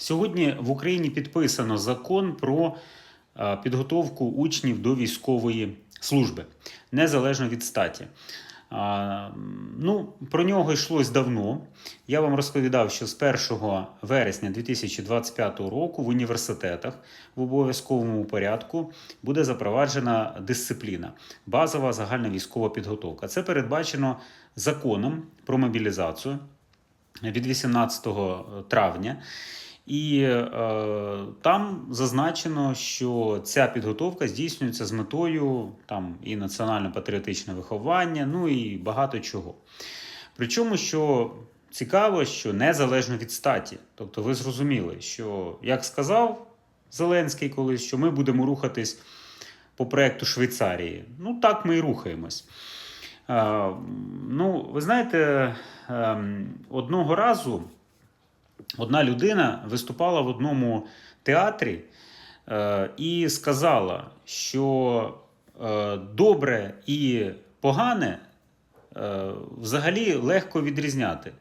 Сьогодні в Україні підписано закон про е, підготовку учнів до військової служби, незалежно від статі. Ну, про нього йшлось давно. Я вам розповідав, що з 1 вересня 2025 року в університетах в обов'язковому порядку буде запроваджена дисципліна базова загальна військова підготовка. Це передбачено законом про мобілізацію від 18 травня. І е, там зазначено, що ця підготовка здійснюється з метою там і національно-патріотичне виховання, ну і багато чого. Причому, що цікаво, що незалежно від статі. Тобто, ви зрозуміли, що як сказав Зеленський колись, що ми будемо рухатись по проекту Швейцарії. Ну так ми і рухаємось. Е, ну, ви знаєте, е, одного разу одна людина виступала в одному театрі е, і сказала, що е, добре і погане е, взагалі легко відрізняти.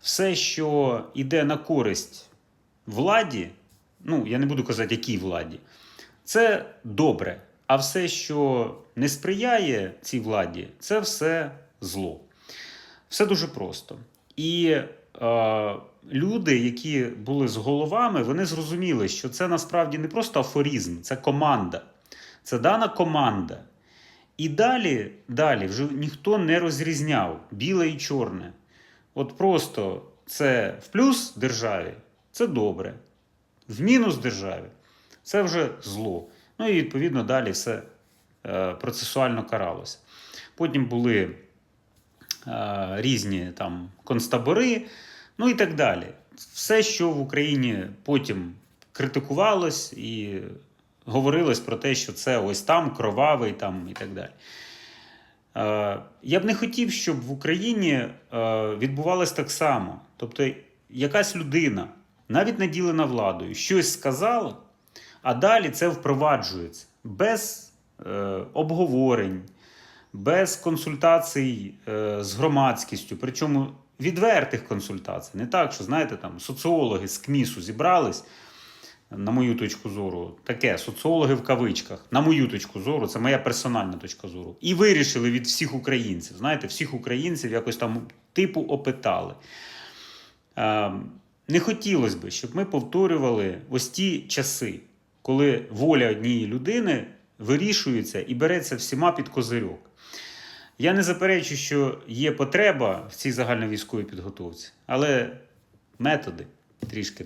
Все, що йде на користь владі, ну я не буду казати, якій владі, це добре. А все, що не сприяє цій владі, це все зло. Все дуже просто. І люди, які були з головами, вони зрозуміли, що це насправді не просто афоризм, це команда. Це дана команда. І далі, далі вже ніхто не розрізняв біле і чорне. От просто це в плюс державі це добре, в мінус державі це вже зло. Ну і відповідно далі все е, процесуально каралося. Потім були різні там концтабори, ну і так далі. Все, що в Україні потім критикувалось і говорилось про те, що це ось там кровавий там і так далі. Е, Я б не хотів, щоб в Україні е, відбувалось так само. Тобто, якась людина, навіть наділена владою, щось сказала, а далі це впроваджується без е, обговорень, без консультацій е, з громадськістю, причому відвертих консультацій. Не так, що знаєте, там соціологи з КМІСу зібрались. На мою точку зору, таке соціологи в кавичках, на мою точку зору, це моя персональна точка зору. І вирішили від всіх українців. Знаєте, всіх українців якось там типу опитали. Е, не хотілося б, щоб ми повторювали ось ті часи, коли воля однієї людини вирішується і береться всіма під козирьок. Я не заперечую, що є потреба в цій загальновійськовій підготовці, але методи трішки